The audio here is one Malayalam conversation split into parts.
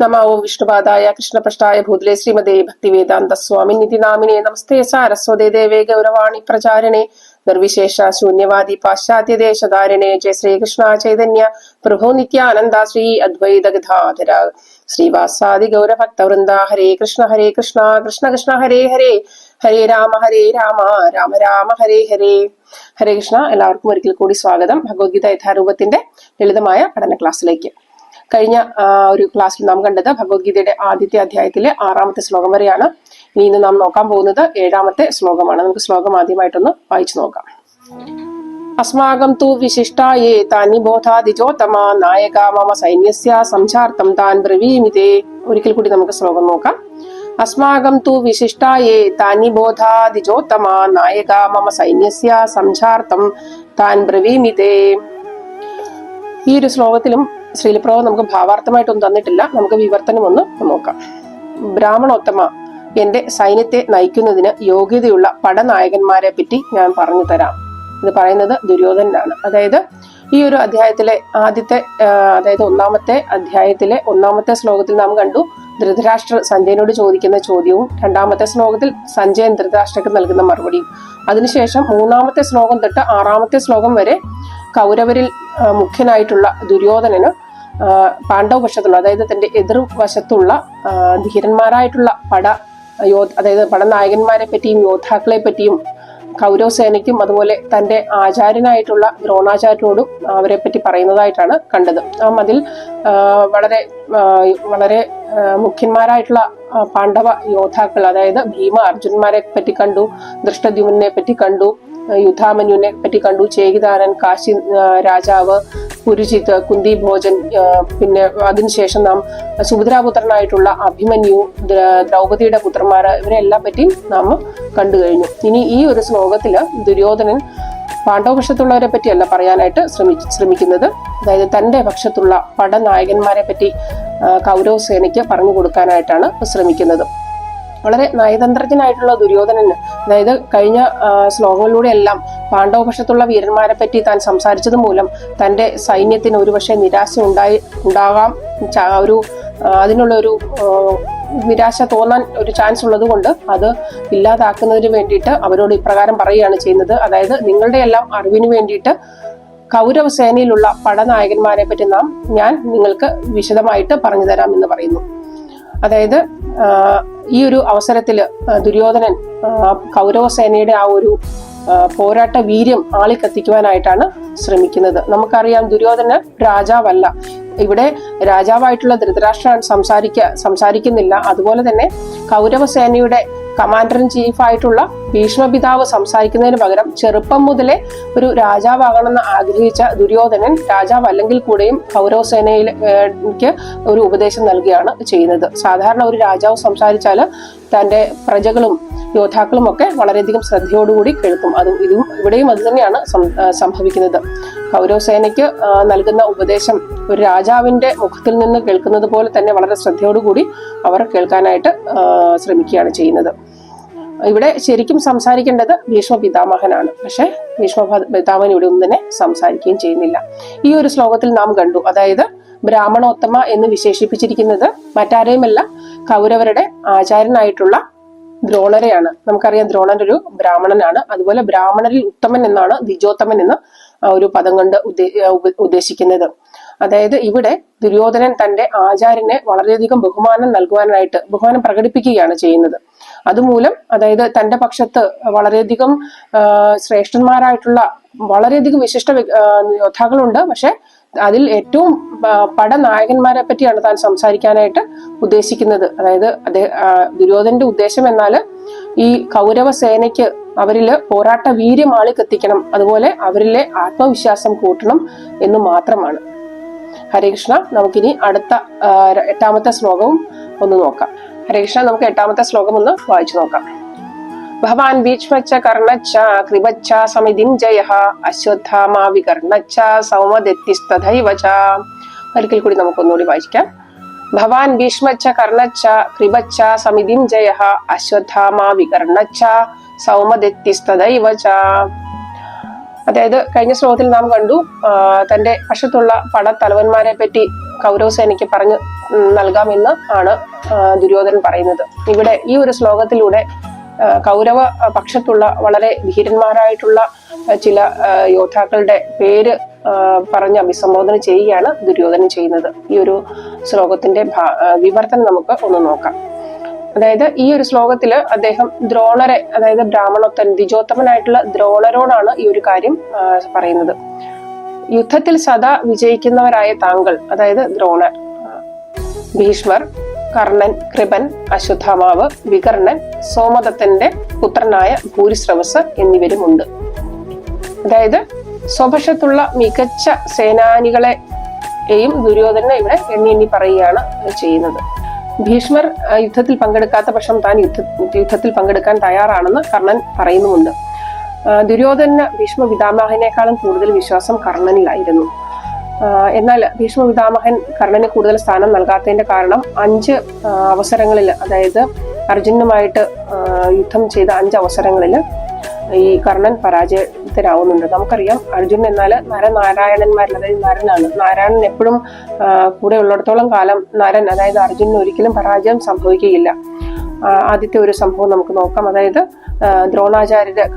നമോ വിഷ്ണുപാദായ കൃഷ്ണപ്രഷ്ടായ ഭൂതലെ ശ്രീമതേ ഭക്തിവേദാന്ത സ്വാമി നിധി നാമിനെ നമസ്തേ സാരസ്വതേ ദേവേ ഗൗരവാണി പ്രചാരണേ നിർവിശേഷ ശൂന്യവാദി പാശ്ചാത്യ ദേശധാരിണേ ജയ ശ്രീകൃഷ്ണ ചൈതന്യ പ്രഭു നിത്യാനന്ദ ശ്രീ അദ്വൈത ഗതാധര ശ്രീവാസാദി ഗൗരഭക്തവൃന്ദ ഹരേ കൃഷ്ണ ഹരേ കൃഷ്ണ കൃഷ്ണ കൃഷ്ണ ഹരേ ഹരേ ഹരേ രാമ ഹരേ രാമ രാമ രാമ ഹരേ ഹരേ ഹരേ കൃഷ്ണ എല്ലാവർക്കും ഒരിക്കൽ കൂടി സ്വാഗതം. ഭഗവത്ഗീത യഥാരൂപത്തിന്റെ ലളിതമായ പഠന ക്ലാസ്സിലേക്ക്. കഴിഞ്ഞ ഒരു ക്ലാസ്സിൽ നാം കണ്ടത് ഭഗവത്ഗീതയുടെ ആദ്യത്തെ അധ്യായത്തിലെ ആറാമത്തെ ശ്ലോകം വരെയാണ്. ഇനി ഇന്ന് നാം നോക്കാൻ പോകുന്നത് ഏഴാമത്തെ ശ്ലോകമാണ്. നമുക്ക് ശ്ലോകം ആദ്യമായിട്ടൊന്ന് വായിച്ചു നോക്കാം. അസ്മാകം തു വിശിഷ്ടായേ താനി ബോധാദിജോത്തമ നായക മമ സൈന്യസ്യ സംസാർത്ഥം താൻ ബ്രവീമിതേ. ഒരിക്കൽ കൂടി നമുക്ക് ശ്ലോകം നോക്കാം. അസ്മാകം തു വിശിഷ്ടായേ താനി ബോധാദിജോത്തമ നായക മമ സൈന്യസ്യ സംസാർത്ഥം താൻ ബ്രവീമിതേ. ഈ ഒരു ശ്ലോകത്തിലും ശ്രീലപ്രഭ നമുക്ക് ഭാവാർത്ഥമായിട്ടൊന്നും തന്നിട്ടില്ല. നമുക്ക് വിവർത്തനം ഒന്ന് നോക്കാം. ബ്രാഹ്മണോത്തമ എന്റെ സൈന്യത്തെ നയിക്കുന്നതിന് യോഗ്യതയുള്ള പടനായകന്മാരെ പറ്റി ഞാൻ പറഞ്ഞു തരാം. ഇത് പറയുന്നത് ദുര്യോധനാണ് അതായത് ഈ ഒരു അധ്യായത്തിലെ ആദ്യത്തെ അതായത് ഒന്നാമത്തെ അധ്യായത്തിലെ ഒന്നാമത്തെ ശ്ലോകത്തിൽ നാം കണ്ടു. ധൃതരാഷ്ട്ര സഞ്ജയനോട് ചോദിക്കുന്ന ചോദ്യവും രണ്ടാമത്തെ ശ്ലോകത്തിൽ സഞ്ജയൻ ധൃതരാഷ്ട്രക്ക് നൽകുന്ന മറുപടിയും. അതിനുശേഷം മൂന്നാമത്തെ ശ്ലോകം തൊട്ട് ആറാമത്തെ ശ്ലോകം വരെ കൗരവരിൽ മുഖ്യനായിട്ടുള്ള ദുര്യോധനന് പാണ്ഡവ പക്ഷത്തുള്ള അതായത് തന്റെ എതിർവശത്തുള്ള വശത്തുള്ള ധീരന്മാരായിട്ടുള്ള പട യോ അതായത് പടനായകന്മാരെ പറ്റിയും യോദ്ധാക്കളെ പറ്റിയും കൗരവസേനയ്ക്കും അതുപോലെ തന്റെ ആചാര്യനായിട്ടുള്ള ദ്രോണാചാര്യനോടും അവരെ പറ്റി പറയുന്നതായിട്ടാണ് കണ്ടത്. അതിൽ വളരെ വളരെ മുഖ്യന്മാരായിട്ടുള്ള പാണ്ഡവ യോദ്ധാക്കൾ അതായത് ഭീമ അർജുനന്മാരെ പറ്റി കണ്ടു ദൃഷ്ടദ്യുമ്നെ പറ്റി കണ്ടു യുദ്ധാമന്യുനെ പറ്റി കണ്ടു ചേകിദാരൻ കാശി രാജാവ് കുരുചിത് കുന്തി ഭോജൻ പിന്നെ അതിനുശേഷം നാം സുഭദ്രാപുത്രനായിട്ടുള്ള അഭിമന്യു ദ്രൗപതിയുടെ പുത്രന്മാർ ഇവരെല്ലാം പറ്റിയും നാം കണ്ടു കഴിഞ്ഞു. ഇനി ഈ ഒരു ശ്ലോകത്തിൽ ദുര്യോധനൻ പാണ്ഡവപക്ഷത്തുള്ളവരെ പറ്റിയല്ല പറയാനായിട്ട് ശ്രമി ശ്രമിക്കുന്നത്. അതായത് തന്റെ പക്ഷത്തുള്ള പടനായകന്മാരെ പറ്റി കൗരവ സേനയ്ക്ക് പറഞ്ഞു കൊടുക്കാനായിട്ടാണ് ശ്രമിക്കുന്നത്. വളരെ നയതന്ത്രജ്ഞനായിട്ടുള്ള ദുര്യോധനന് അതായത് കഴിഞ്ഞ ശ്ലോകങ്ങളിലൂടെ എല്ലാം പാണ്ഡവപക്ഷത്തുള്ള വീരന്മാരെ പറ്റി താൻ സംസാരിച്ചത് മൂലം തന്റെ സൈന്യത്തിന് ഒരുപക്ഷെ നിരാശ ഉണ്ടായി ഉണ്ടാകാം ഒരു അതിനുള്ള ഒരു നിരാശ തോന്നാൻ ഒരു ചാൻസ് ഉള്ളത് കൊണ്ട് അത് ഇല്ലാതാക്കുന്നതിന് വേണ്ടിയിട്ട് അവരോട് ഇപ്രകാരം പറയുകയാണ് ചെയ്യുന്നത്. അതായത് നിങ്ങളുടെ എല്ലാം അറിവിന് വേണ്ടിയിട്ട് കൗരവ സേനയിലുള്ള പടനായകന്മാരെ പറ്റി നാം ഞാൻ നിങ്ങൾക്ക് വിശദമായിട്ട് പറഞ്ഞു തരാം എന്ന് പറയുന്നു. അതായത് ഈ ഒരു അവസരത്തിൽ ദുര്യോധനൻ കൗരവ സേനയുടെ ആ ഒരു പോരാട്ട വീര്യം ആളിക്കത്തിക്കുവാനായിട്ടാണ് ശ്രമിക്കുന്നത്. നമുക്കറിയാം ദുര്യോധന രാജാവല്ല. ഇവിടെ രാജാവായിട്ടുള്ള ധൃതരാഷ്ട്രൻ സംസാരിക്ക സംസാരിക്കുന്നില്ല. അതുപോലെ തന്നെ കൗരവസേനയുടെ കമാൻഡർ ഇൻ ചീഫ് ആയിട്ടുള്ള ഭീഷ്മപിതാവ് സംസാരിക്കുന്നതിന് പകരം ചെറുപ്പം മുതലേ ഒരു രാജാവാകണമെന്ന് ആഗ്രഹിച്ച ദുര്യോധനൻ രാജാവ് അല്ലെങ്കിൽ കൂടെയും കൗരവസേനയിൽ സേനയിലേക്ക് ഒരു ഉപദേശം നൽകുകയാണ് ചെയ്യുന്നത്. സാധാരണ ഒരു രാജാവ് സംസാരിച്ചാൽ തന്റെ പ്രജകളും യോദ്ധാക്കളും ഒക്കെ വളരെയധികം ശ്രദ്ധയോടുകൂടി കേൾക്കും. അതും ഇതും ഇവിടെയും അത് തന്നെയാണ് സംഭവിക്കുന്നത്. കൗരവസേനയ്ക്ക് നൽകുന്ന ഉപദേശം ഒരു രാജാവിന്റെ മുഖത്തിൽ നിന്ന് കേൾക്കുന്നത് പോലെ തന്നെ വളരെ ശ്രദ്ധയോടുകൂടി അവർ കേൾക്കാനായിട്ട് ശ്രമിക്കുകയാണ് ചെയ്യുന്നത്. ഇവിടെ ശരിക്കും സംസാരിക്കേണ്ടത് ഭീഷ്മ പിതാമഹനാണ്. പക്ഷെ ഭീഷ്മ പിതാമൻ ഇവിടെ ഒന്നും തന്നെ സംസാരിക്കുകയും ചെയ്യുന്നില്ല. ഈ ഒരു ശ്ലോകത്തിൽ നാം കണ്ടു. അതായത് ബ്രാഹ്മണോത്തമ എന്ന് വിശേഷിപ്പിച്ചിരിക്കുന്നത് മറ്റാരെയുമല്ല കൗരവരുടെ ആചാര്യനായിട്ടുള്ള ദ്രോണരെയാണ്. നമുക്കറിയാം ദ്രോണൻ ഒരു ബ്രാഹ്മണനാണ്. അതുപോലെ ബ്രാഹ്മണരിൽ ഉത്തമൻ എന്നാണ് ദ്വിജോത്തമൻ എന്ന് ഒരു പദം കൊണ്ട് ഉദ്ദേ- ഉദ്ദേശിക്കുന്നത്. അതായത് ഇവിടെ ദുര്യോധനൻ തന്റെ ആചാര്യനെ വളരെയധികം ബഹുമാനം നൽകുവാനായിട്ട് ബഹുമാനം പ്രകടിപ്പിക്കുകയാണ് ചെയ്യുന്നത്. അതുമൂലം അതായത് തന്റെ പക്ഷത്ത് വളരെയധികം ശ്രേഷ്ഠന്മാരായിട്ടുള്ള വളരെയധികം വിശിഷ്ട യോദ്ധാക്കളുണ്ട്. പക്ഷെ അതിൽ ഏറ്റവും പട പടനായകന്മാരെ പറ്റിയാണ് താൻ സംസാരിക്കാനായിട്ട് ഉദ്ദേശിക്കുന്നത്. അതായത് ദുര്യോധനന്റെ ഉദ്ദേശം എന്നാൽ ഈ കൗരവ സേനയ്ക്ക് അവരിൽ പോരാട്ട വീര്യം ആളിക്കെത്തിക്കണം. അതുപോലെ അവരിലെ ആത്മവിശ്വാസം കൂട്ടണം എന്ന് മാത്രമാണ്. ഹരേ കൃഷ്ണ നമുക്കിനി അടുത്ത എട്ടാമത്തെ ശ്ലോകവും ഒന്ന് നോക്കാം. ഹരേ കൃഷ്ണ നമുക്ക് എട്ടാമത്തെ ശ്ലോകം ഒന്ന് വായിച്ചു നോക്കാം. ഭവാൻ ഭീഷ്മച്ച കർണച്ച കൃപച്ച സമിതിം ജയ അശ്വത്ഥാമാ വികർണച്ച സൗമദത്തിസ്തഥൈവ ഒരിക്കൽ കൂടി നമുക്കൊന്നുകൂടി വായിക്കാം. ഭവാൻ ഭീഷ്മച്ച കർണച്ച കൃപച്ച സമിതിം ജയ അശ്വത്ഥാമാ വികർണച്ച സൗമദത്തിസ്തഥൈവ അതായത് കഴിഞ്ഞ ശ്ലോകത്തിൽ നാം കണ്ടു തന്റെ വശത്തുള്ള പടത്തലവന്മാരെ പറ്റി കൗരവസേനയ്ക്ക് പറഞ്ഞു നൽകാമെന്ന് ആണ് ദുര്യോധനൻ പറയുന്നത്. ഇവിടെ ഈ ഒരു ശ്ലോകത്തിലൂടെ കൗരവ പക്ഷത്തുള്ള വളരെ ധീരന്മാരായിട്ടുള്ള ചില യോദ്ധാക്കളുടെ പേര് പറഞ്ഞ് അഭിസംബോധന ചെയ്യുകയാണ് ദുര്യോധനൻ ചെയ്യുന്നത്. ഈ ഒരു ശ്ലോകത്തിന്റെ വിവർത്തനം നമുക്ക് ഒന്ന് നോക്കാം. അതായത് ഈ ഒരു ശ്ലോകത്തിൽ അദ്ദേഹം ദ്രോണരെ അതായത് ബ്രാഹ്മണോത്തൻ ദ്വിജോത്തമനായിട്ടുള്ള ദ്രോണരോടാണ് ഈ ഒരു കാര്യം പറയുന്നത്. യുദ്ധത്തിൽ സദാ വിജയിക്കുന്നവരായ താങ്കൾ അതായത് ദ്രോണർ ഭീഷ്മർ കർണൻ കൃപൻ അശ്വത്ഥാമാവ് വികർണൻ സോമദത്തന്റെ പുത്രനായ ഭൂരിശ്രവസ് എന്നിവരുമുണ്ട്. അതായത് സ്വപക്ഷത്തുള്ള മികച്ച സേനാനികളെയും ദുര്യോധന ഇവിടെ എണ്ണി എണ്ണി പറയുകയാണ് ചെയ്യുന്നത്. ഭീഷ്മർ യുദ്ധത്തിൽ പങ്കെടുക്കാത്ത പക്ഷം താൻ യുദ്ധ യുദ്ധത്തിൽ പങ്കെടുക്കാൻ തയ്യാറാണെന്ന് കർണൻ പറയുന്നുമുണ്ട്. ദുര്യോധന ഭീഷ്മ പിതാമഹനേക്കാളും കൂടുതൽ വിശ്വാസം കർണനിലായിരുന്നു. എന്നാൽ ഭീഷ്മ പിതാമഹൻ കർണന് കൂടുതൽ സ്ഥാനം നൽകാത്തതിന്റെ കാരണം അഞ്ച് അവസരങ്ങളിൽ അതായത് അർജുനുമായിട്ട് യുദ്ധം ചെയ്ത അഞ്ച് അവസരങ്ങളിൽ ഈ കർണൻ പരാജയത്തിലാവുന്നുണ്ട്. നമുക്കറിയാം അർജുൻ എന്നാൽ നരനാരായണന്മാരിൽ അതായത് നരനാണ്. നാരായണൻ എപ്പോഴും കൂടെ ഉള്ളിടത്തോളം കാലം നരൻ അതായത് അർജുനന് ഒരിക്കലും പരാജയം സംഭവിക്കുകയില്ല. ആദ്യത്തെ ഒരു സംഭവം നമുക്ക് നോക്കാം. അതായത് ആ,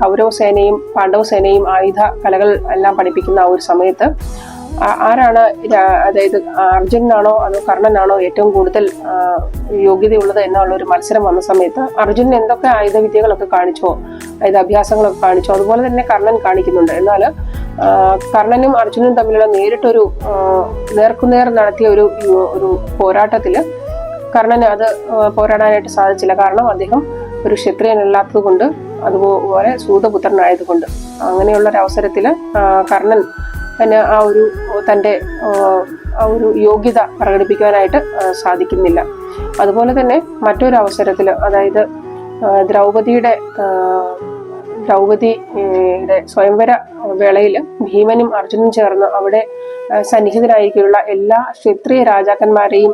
കൗരവസേനയും പാണ്ഡവസേനയും സേനയും പാണ്ഡവ സേനയും ആയുധ കലകൾ എല്ലാം പഠിപ്പിക്കുന്ന ആ ഒരു സമയത്ത് ആരാണ് അതായത് അർജുനാണോ അതോ കർണനാണോ ഏറ്റവും കൂടുതൽ യോഗ്യതയുള്ളത് എന്നുള്ള ഒരു മത്സരം വന്ന സമയത്ത് അർജുനൻ എന്തൊക്കെ ആയുധവിദ്യകളൊക്കെ കാണിച്ചോ അതായത് അഭ്യാസങ്ങളൊക്കെ കാണിച്ചോ അതുപോലെ തന്നെ കർണൻ കാണിക്കുന്നുണ്ട്. എന്നാൽ കർണനും അർജുനും തമ്മിലുള്ള നേരിട്ടൊരു നേർക്കുനേർ നടത്തിയ ഒരു ഒരു പോരാട്ടത്തിൽ കർണന് അത് പോരാടാനായിട്ട് സാധിച്ചില്ല. കാരണം അദ്ദേഹം ഒരു ക്ഷത്രിയനല്ലാത്തത് കൊണ്ട് അതുപോലെ സൂതപുത്രനായതുകൊണ്ട് അങ്ങനെയുള്ള ഒരു അവസരത്തിൽ കർണൻ തന്നെ ആ ഒരു തന്റെ ആ, ഒരു യോഗ്യത പ്രകടിപ്പിക്കാനായിട്ട് സാധിക്കുന്നില്ല. അതുപോലെ തന്നെ മറ്റൊരു അവസരത്തിൽ അതായത് ദ്രൗപതിയുടെ ദ്രൗപതിയുടെ സ്വയംവര വേളയിൽ ഭീമനും അർജുനും ചേർന്ന് അവിടെ സന്നിഹിതരായിരിക്കുള്ള എല്ലാ ക്ഷത്രിയ രാജാക്കന്മാരെയും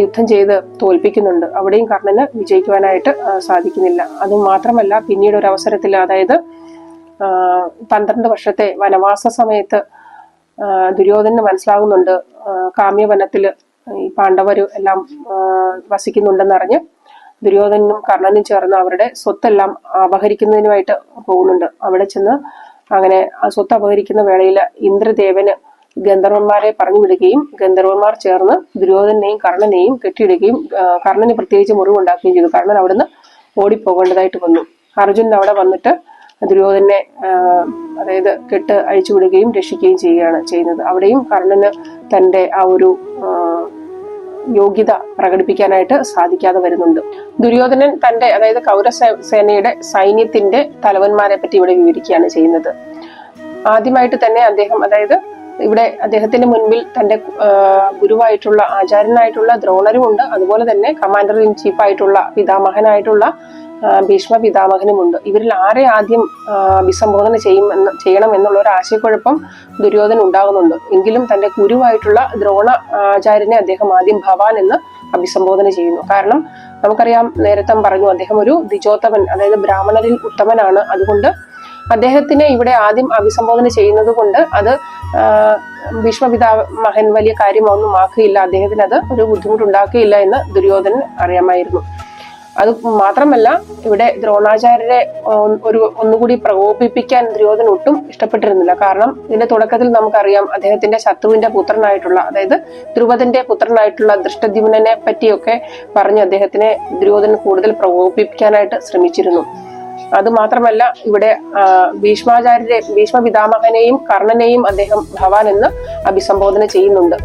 യുദ്ധം ചെയ്ത് തോൽപ്പിക്കുന്നുണ്ട്. അവിടെയും കർണന് വിജയിക്കുവാനായിട്ട് സാധിക്കുന്നില്ല. അത് മാത്രമല്ല പിന്നീട് ഒരു അവസരത്തിൽ അതായത് പന്ത്രണ്ട് വർഷത്തെ വനവാസ സമയത്ത് ദുര്യോധന മനസ്സിലാകുന്നുണ്ട് കാമ്യവനത്തിൽ ഈ പാണ്ഡവര് എല്ലാം വസിക്കുന്നുണ്ടെന്ന് വസിക്കുന്നുണ്ടെന്നറിഞ്ഞ് ദുര്യോധനും കർണനും ചേർന്ന് അവരുടെ സ്വത്തെല്ലാം അപഹരിക്കുന്നതിനുമായിട്ട് പോകുന്നുണ്ട്. അവിടെ ചെന്ന് അങ്ങനെ ആ സ്വത്ത് അപഹരിക്കുന്ന വേളയിൽ ഇന്ദ്രദേവന് ഗന്ധർവന്മാരെ പറഞ്ഞു വിടുകയും ഗന്ധർവന്മാർ ചേർന്ന് ദുര്യോധനെയും കർണനെയും കെട്ടിയിടുകയും കർണന് പ്രത്യേകിച്ച് മുറിവുണ്ടാക്കുകയും ചെയ്തു. കർണൻ അവിടുന്ന് ഓടിപ്പോകേണ്ടതായിട്ട് വന്നു. അർജുനൻ അവിടെ വന്നിട്ട് ദുര്യോധനെ അതായത് കെട്ട് അഴിച്ചുവിടുകയും രക്ഷിക്കുകയും ചെയ്യുകയാണ് ചെയ്യുന്നത്. അവിടെയും കർണന് തന്റെ ആ ഒരു യോഗ്യത പ്രകടിപ്പിക്കാനായിട്ട് സാധിക്കാതെ വരുന്നുണ്ട്. ദുര്യോധനൻ തന്റെ അതായത് കൗരസേനയുടെ സൈന്യത്തിന്റെ തലവന്മാരെ പറ്റി ഇവിടെ വിവരിക്കുകയാണ് ചെയ്യുന്നത്. ആദ്യമായിട്ട് തന്നെ അദ്ദേഹം അതായത് ഇവിടെ അദ്ദേഹത്തിന്റെ മുൻപിൽ തന്റെ ഗുരുവായിട്ടുള്ള ആചാര്യനായിട്ടുള്ള ദ്രോണരും ഉണ്ട് അതുപോലെ തന്നെ കമാൻഡർ ഇൻ ചീഫ് ആയിട്ടുള്ള പിതാമഹനായിട്ടുള്ള ഭീഷ്മ പിതാമഹനുമുണ്ട്. ഇവരിൽ ആരെ ആദ്യം അഭിസംബോധന ചെയ്യും എന്ന് ചെയ്യണം എന്നുള്ള ഒരു ആശയക്കുഴപ്പം ദുര്യോധന ഉണ്ടാകുന്നുണ്ട്. എങ്കിലും തന്റെ ഗുരുവായിട്ടുള്ള ദ്രോണ ആചാര്യനെ അദ്ദേഹം ആദ്യം ഭവാൻ എന്ന് അഭിസംബോധന ചെയ്യുന്നു. കാരണം നമുക്കറിയാം നേരത്തെ പറഞ്ഞു അദ്ദേഹം ഒരു ദിജോത്തമൻ അതായത് ബ്രാഹ്മണരിൽ ഉത്തമനാണ്. അതുകൊണ്ട് അദ്ദേഹത്തിനെ ഇവിടെ ആദ്യം അഭിസംബോധന ചെയ്യുന്നത് കൊണ്ട് അത് ഭീഷ്മപിതാ മഹൻ വലിയ കാര്യമൊന്നും ആക്കുകയില്ല. അദ്ദേഹത്തിന് അത് ഒരു ബുദ്ധിമുട്ടുണ്ടാക്കുകയില്ല എന്ന് ദുര്യോധനൻ അറിയാമായിരുന്നു. അത് മാത്രമല്ല ഇവിടെ ദ്രോണാചാര്യരെ ഒരു ഒന്നുകൂടി പ്രകോപിപ്പിക്കാൻ ദുര്യോധന ഒട്ടും ഇഷ്ടപ്പെട്ടിരുന്നില്ല. കാരണം ഇതിന്റെ തുടക്കത്തിൽ നമുക്കറിയാം അദ്ദേഹത്തിന്റെ ശത്രുവിന്റെ പുത്രനായിട്ടുള്ള അതായത് ധ്രുവതിന്റെ പുത്രനായിട്ടുള്ള ദൃഷ്ടദ്യുമ്നെ പറ്റിയൊക്കെ പറഞ്ഞ് അദ്ദേഹത്തിനെ ദുര്യോധനൻ കൂടുതൽ പ്രകോപിപ്പിക്കാനായിട്ട് ശ്രമിച്ചിരുന്നു. അത് മാത്രമല്ല ഇവിടെ ഭീഷ്മാചാര്യരെ ഭീഷ്മ പിതാമഹനെയും കർണനെയും അദ്ദേഹം ഭവാൻ എന്ന് അഭിസംബോധന ചെയ്യുന്നുണ്ട്.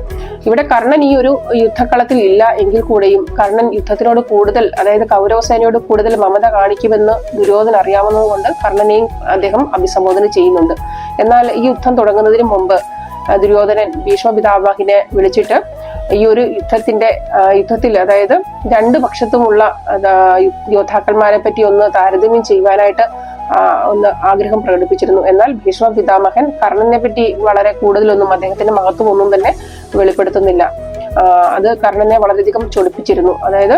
ഇവിടെ കർണൻ ഈ ഒരു യുദ്ധക്കളത്തിൽ ഇല്ല എങ്കിൽ കൂടെയും കർണൻ യുദ്ധത്തിനോട് കൂടുതൽ അതായത് കൗരവസേനയോട് കൂടുതൽ മമത കാണിക്കുമെന്ന് ദുര്യോധന അറിയാവുന്നതുകൊണ്ട് കർണനെയും അദ്ദേഹം അഭിസംബോധന ചെയ്യുന്നുണ്ട്. എന്നാൽ ഈ യുദ്ധം തുടങ്ങുന്നതിന് മുമ്പ് ദുര്യോധനൻ ഭീഷ്മ പിതാമഹിനെ വിളിച്ചിട്ട് ഈ ഒരു യുദ്ധത്തിന്റെ യുദ്ധത്തിൽ അതായത് രണ്ട് പക്ഷത്തുമുള്ള യോദ്ധാക്കന്മാരെ പറ്റി ഒന്ന് താരതമ്യം ചെയ്യുവാനായിട്ട് ഒന്ന് ആഗ്രഹം പ്രകടിപ്പിച്ചിരുന്നു. എന്നാൽ ഭീഷ്മ പിതാമഹൻ കർണനെ പറ്റി വളരെ കൂടുതലൊന്നും അദ്ദേഹത്തിന്റെ മഹത്വം ഒന്നും തന്നെ വെളിപ്പെടുത്തുന്നില്ല. അത് കർണനെ വളരെയധികം ചൊടിപ്പിച്ചിരുന്നു. അതായത്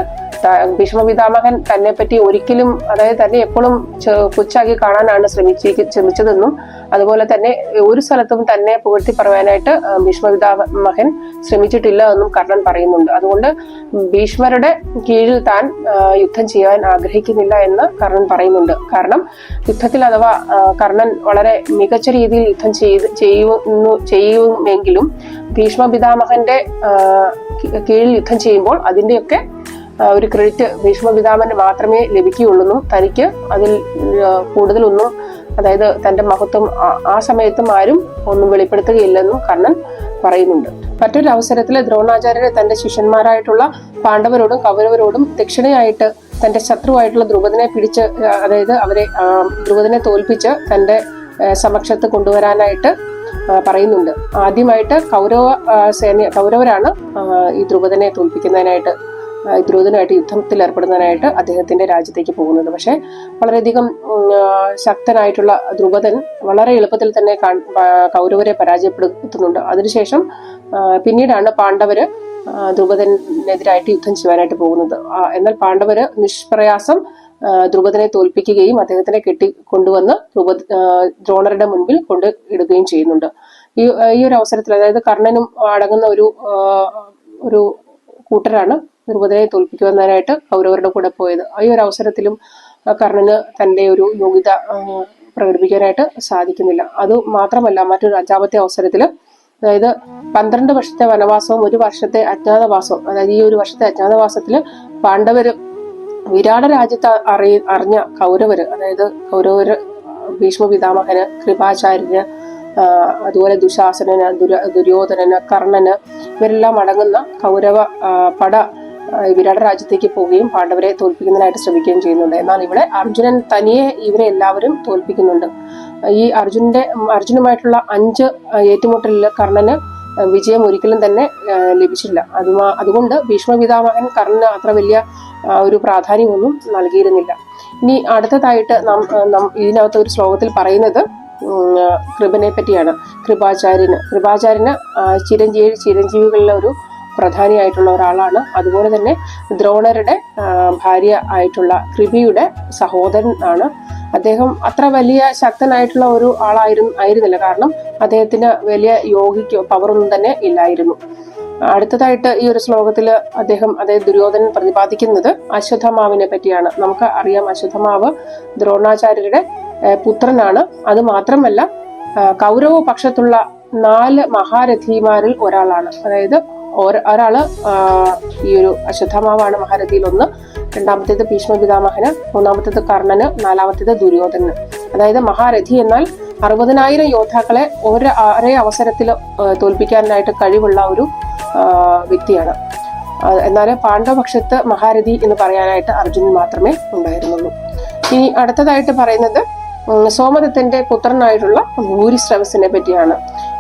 ഭീഷ്മപിതാമഹൻ തന്നെ പറ്റി ഒരിക്കലും അതായത് തന്നെ എപ്പോഴും കുച്ചാക്കി കാണാനാണ് ശ്രമിച്ച ശ്രമിച്ചതെന്നും അതുപോലെ തന്നെ ഒരു സ്ഥലത്തും തന്നെ പുകഴ്ത്തി പറയാനായിട്ട് ഭീഷ്മപിതാമഹൻ ശ്രമിച്ചിട്ടില്ല എന്നും കർണൻ പറയുന്നുണ്ട്. അതുകൊണ്ട് ഭീഷ്മരുടെ കീഴിൽ താൻ യുദ്ധം ചെയ്യാൻ ആഗ്രഹിക്കുന്നില്ല എന്ന് കർണൻ പറയുന്നുണ്ട്. കാരണം യുദ്ധത്തിൽ അഥവാ കർണൻ വളരെ മികച്ച രീതിയിൽ യുദ്ധം ചെയ്ത് ചെയ്യുന്നു ചെയ്യുമെങ്കിലും ഭീഷ്മ പിതാമഹന്റെ കീഴിൽ യുദ്ധം ചെയ്യുമ്പോൾ അതിന്റെയൊക്കെ ആ, ഒരു ക്രെഡിറ്റ് ഭീഷ്മ പിതാമഹന് മാത്രമേ ലഭിക്കുകയുള്ളൂ തനിക്ക് അതിൽ കൂടുതലൊന്നും അതായത് തന്റെ മഹത്വം ആ- സമയത്തും ആരും ഒന്നും വെളിപ്പെടുത്തുകയില്ലെന്നും കർണൻ പറയുന്നുണ്ട്. മറ്റൊരു അവസരത്തിൽ ദ്രോണാചാര്യരെ തന്റെ ശിഷ്യന്മാരായിട്ടുള്ള പാണ്ഡവരോടും കൗരവരോടും ദക്ഷിണയായിട്ട് തന്റെ ശത്രുവായിട്ടുള്ള ദ്രുപദനെ പിടിച്ച് അതായത് അവരെ ആ, തോൽപ്പിച്ച് തന്റെ സമക്ഷത്ത് കൊണ്ടുവരാനായിട്ട് പറയുന്നുണ്ട്. ആദ്യമായിട്ട് കൗരവ സേന കൗരവരാണ് ഈ ദ്രുപദനെ തോൽപ്പിക്കുന്നതിനായിട്ട് ഈ യുദ്ധത്തിൽ ഏർപ്പെടുന്നതിനായിട്ട് അദ്ദേഹത്തിന്റെ രാജ്യത്തേക്ക് പോകുന്നത് പക്ഷേ വളരെയധികം ശക്തനായിട്ടുള്ള ദ്രുപദൻ വളരെ എളുപ്പത്തിൽ തന്നെ കൗരവരെ പരാജയപ്പെടുത്തുന്നുണ്ട്. അതിനുശേഷം പിന്നീടാണ് പാണ്ഡവര് ദ്രുപദനെതിരായിട്ട് യുദ്ധം ചെയ്യാനായിട്ട് പോകുന്നത്. എന്നാൽ പാണ്ഡവര് നിഷ്പ്രയാസം ദ്രുപദനെ തോൽപ്പിക്കുകയും അദ്ദേഹത്തിനെ കെട്ടി കൊണ്ടുവന്ന് ദ്രുപദ ദ്രോണരുടെ മുൻപിൽ കൊണ്ട് ഇടുകയും ചെയ്യുന്നുണ്ട്. ഈ ഈ ഒരു അവസരത്തിൽ അതായത് കർണനും അടങ്ങുന്ന ഒരു ഒരു കൂട്ടരാണ് ദ്രുപദനെ തോൽപ്പിക്കുവാനായിട്ട് കൗരവരുടെ കൂടെ പോയത്. ഈ ഒരു അവസരത്തിലും കർണന് തന്റെ ഒരു യോഗ്യത പ്രകടിപ്പിക്കാനായിട്ട് സാധിക്കുന്നില്ല. അത് മാത്രമല്ല മറ്റൊരു അഞ്ചാമത്തെ അവസരത്തിൽ അതായത് പന്ത്രണ്ട് വർഷത്തെ വനവാസവും ഒരു വർഷത്തെ അജ്ഞാതവാസവും അതായത് ഈ ഒരു വർഷത്തെ അജ്ഞാതവാസത്തിൽ പാണ്ഡവർ വിരാട രാജ്യത്ത് അറിയ അറിഞ്ഞ കൗരവർ അതായത് കൗരവര് ഭീഷ്മ പിതാമഹന് കൃപാചാര്യന് അതുപോലെ ദുശാസനന് ദുര ദുര്യോധനന് കർണന് ഇവരെല്ലാം അടങ്ങുന്ന കൗരവ പട വിരാട രാജ്യത്തേക്ക് പോവുകയും പാണ്ഡവരെ തോൽപ്പിക്കുന്നതിനായിട്ട് ശ്രമിക്കുകയും ചെയ്യുന്നുണ്ട്. എന്നാൽ ഇവിടെ അർജുനൻ തനിയെ ഇവരെ എല്ലാവരും തോൽപ്പിക്കുന്നുണ്ട്. ഈ അർജുനന്റെ അർജുനുമായിട്ടുള്ള അഞ്ച് ഏറ്റുമുട്ടലിൽ കർണന് വിജയം ഒരിക്കലും തന്നെ ലഭിച്ചില്ല. അതുമാ അതുകൊണ്ട് ഭീഷ്മ പിതാമഹൻ കർണന് അത്ര വലിയ ഒരു പ്രാധാന്യമൊന്നും നൽകിയിരുന്നില്ല. ഇനി അടുത്തതായിട്ട് നാം ഇതിനകത്ത് ഒരു ശ്ലോകത്തിൽ പറയുന്നത് കൃപനെ പറ്റിയാണ് കൃപാചാര്യന്. കൃപാചാര്യന് ചിരഞ്ജീവി ചിരഞ്ജീവികളിലെ ഒരു പ്രധാനിയായിട്ടുള്ള ഒരാളാണ്. അതുപോലെ തന്നെ ദ്രോണരുടെ ഭാര്യ ആയിട്ടുള്ള കൃപിയുടെ സഹോദരൻ ആണ്. അദ്ദേഹം അത്ര വലിയ ശക്തനായിട്ടുള്ള ഒരു ആളായിരുന്നു ആയിരുന്നില്ല. കാരണം അദ്ദേഹത്തിന് വലിയ യോഗിക്കോ പവറൊന്നും തന്നെ ഇല്ലായിരുന്നു. അടുത്തതായിട്ട് ഈ ഒരു ശ്ലോകത്തിൽ അദ്ദേഹം അതായത് ദുര്യോധനൻ പ്രതിപാദിക്കുന്നത് അശ്വത്ഥമാവിനെ പറ്റിയാണ്. നമുക്ക് അറിയാം അശ്വത്ഥമാവ് ദ്രോണാചാര്യരുടെ പുത്രനാണ്. അത് മാത്രമല്ല കൗരവ പക്ഷത്തുള്ള നാല് മഹാരഥിമാരിൽ ഒരാളാണ്. അതായത് ഒരാൾ ഈ ഒരു അശ്വത്ഥമാവാണ് മഹാരഥിയിൽ ഒന്ന് രണ്ടാമത്തേത് ഭീഷ്മ പിതാമഹന് മൂന്നാമത്തേത് കർണന് നാലാമത്തേത് ദുര്യോധനന്. അതായത് മഹാരഥി എന്നാൽ അറുപതിനായിരം യോദ്ധാക്കളെ ഒരു ഒരേ അവസരത്തിൽ തോൽപ്പിക്കാനായിട്ട് കഴിവുള്ള ഒരു വ്യക്തിയാണ്. എന്നാൽ പാണ്ഡവപക്ഷത്ത് മഹാരഥി എന്ന് പറയാനായിട്ട് അർജുനൻ മാത്രമേ ഉണ്ടായിരുന്നുള്ളൂ. ഇനി അടുത്തതായിട്ട് പറയുന്നത് സോമദത്തിന്റെ പുത്രനായിട്ടുള്ള ഭൂരിശ്രവസിനെ പറ്റിയാണ്.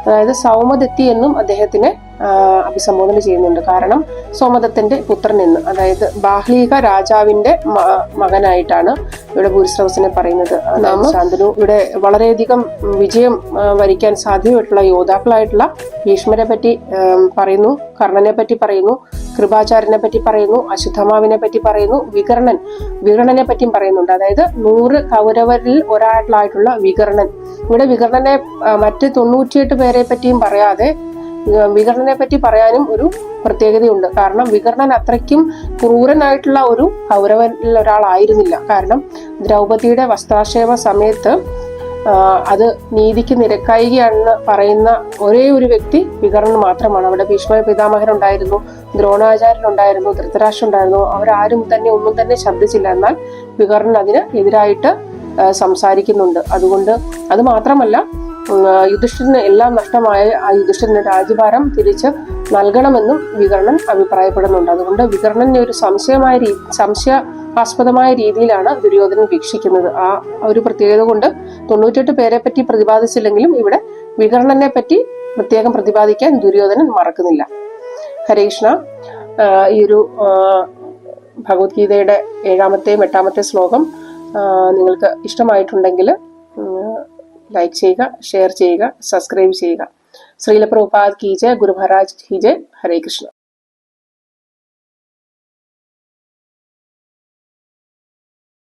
അതായത് സൗമദത്തി എന്നും അദ്ദേഹത്തിനെ അഭിസംബോധന ചെയ്യുന്നുണ്ട്. കാരണം സോമദത്തിന്റെ പുത്രൻ എന്ന്. അതായത് ബാഹ്ലീക രാജാവിന്റെ മകനായിട്ടാണ് ഇവിടെ ഭൂരിശ്രവസിനെ പറയുന്നത്. ശാന്തനു ഇവിടെ വളരെയധികം വിജയം വരിക്കാൻ സാധ്യതയായിട്ടുള്ള യോദ്ധാക്കളായിട്ടുള്ള ഭീഷ്മരെ പറ്റി പറയുന്നു കർണനെ പറ്റി പറയുന്നു കൃപാചാര്യനെ പറ്റി പറയുന്നു അശ്വത്ഥമാവിനെ പറ്റി പറയുന്നു വികർണൻ വികർണനെ പറ്റിയും പറയുന്നുണ്ട്. അതായത് നൂറ് കൗരവരിൽ ഒരാളായിട്ടുള്ള വികർണൻ. ഇവിടെ വികർണനെ ആ, മറ്റ് തൊണ്ണൂറ്റിയെട്ട് പേരെ പറ്റിയും പറയാതെ വികർണനെ പറ്റി പറയാനും ഒരു പ്രത്യേകതയുണ്ട്. കാരണം വികർണൻ അത്രയ്ക്കും ക്രൂരനായിട്ടുള്ള ഒരു കൗരവനിൽ ഒരാളായിരുന്നില്ല. കാരണം ദ്രൗപതിയുടെ വസ്ത്രാക്ഷേപ സമയത്ത് അത് നീതിക്ക് നിരക്കായികയാണെന്ന് പറയുന്ന ഒരേ ഒരു വ്യക്തി വികർണൻ മാത്രമാണ്. അവിടെ ഭീഷ്മ പിതാമഹൻ ഉണ്ടായിരുന്നു ദ്രോണാചാര്യൻ ഉണ്ടായിരുന്നു ധൃതരാഷ്ട്രം ഉണ്ടായിരുന്നു. അവരാരും തന്നെ ഒന്നും തന്നെ ശബ്ദിച്ചില്ല. എന്നാൽ വികർണൻ അതിന് എതിരായിട്ട് സംസാരിക്കുന്നുണ്ട്. അതുകൊണ്ട് അത് മാത്രമല്ല യുധിഷ്ഠിരന് എല്ലാം നഷ്ടമായ ആ യുധിഷ്ഠിരന് രാജ്യഭാരം തിരിച്ച് നൽകണമെന്നും വികർണൻ അഭിപ്രായപ്പെടുന്നുണ്ട്. അതുകൊണ്ട് വികർണനെ ഒരു സംശയമായ രീതി സംശയാസ്പദമായ രീതിയിലാണ് ദുര്യോധനൻ വീക്ഷിക്കുന്നത്. ആ ഒരു പ്രത്യേകത കൊണ്ട് തൊണ്ണൂറ്റെട്ട് പേരെ പറ്റി പ്രതിപാദിച്ചില്ലെങ്കിലും ഇവിടെ വികർണനെ പറ്റി പ്രത്യേകം പ്രതിപാദിക്കാൻ ദുര്യോധനൻ മറക്കുന്നില്ല. ഹരേ കൃഷ്ണ. ഈ ഒരു ഭഗവത്ഗീതയുടെ ഏഴാമത്തെയും എട്ടാമത്തെ ശ്ലോകം നിങ്ങൾക്ക് ഇഷ്ടമായിട്ടുണ്ടെങ്കിൽ ലൈക്ക് ചെയ്യുക ഷെയർ ചെയ്യുക സബ്സ്ക്രൈബ് ചെയ്യുക ശ്രീലപ്രഭുപാദ് കീജെ ഗുരു മഹാരാജ് കീജെ ഹരേ കൃഷ്ണ